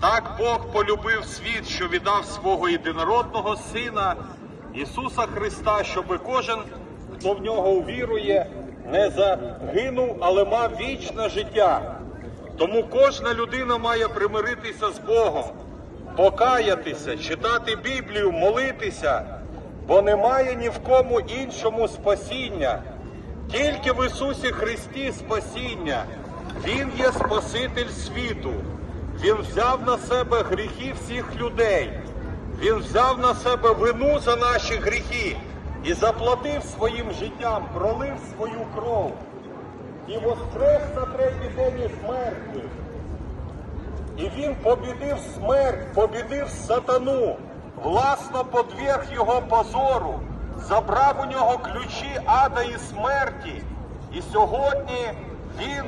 Так Бог полюбив світ, що віддав свого єдинородного Сина Ісуса Христа, щоби кожен, хто в нього увірує, не загинув, але мав вічне життя. Тому кожна людина має примиритися з Богом, покаятися, читати Біблію, молитися, бо немає ні в кому іншому спасіння. Тільки в Ісусі Христі спасіння. Він є Спаситель світу. Він взяв на себе гріхи всіх людей. Він взяв на себе вину за наші гріхи і заплатив своїм життям, пролив свою кров і воскрес на третій день із. І він побідив смерть, побідив сатану, власно подверг його позору, забрав у нього ключі ада і смерті. І сьогодні він,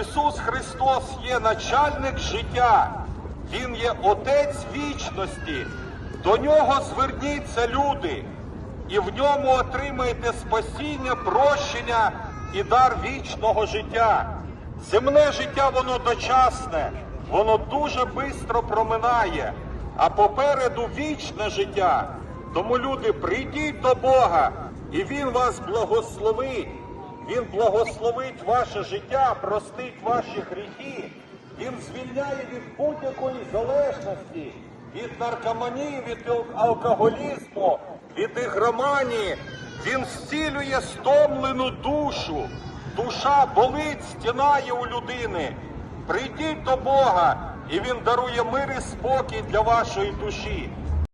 Ісус Христос, є начальник життя, Він є Отець вічності. До нього зверніться люди, і в ньому отримаєте спасіння, прощення і дар вічного життя. Земне життя воно дочасне, воно дуже швидко проминає, а попереду вічне життя. Тому люди, прийдіть до Бога, і Він вас благословить. Він благословить ваше життя, простить ваші гріхи. Він звільняє від будь-якої залежності, від наркоманії, від алкоголізму, від ігроманії. Він зцілює стомлену душу. Душа болить, стінає у людини. Прийдіть до Бога, і Він дарує мир і спокій для вашої душі.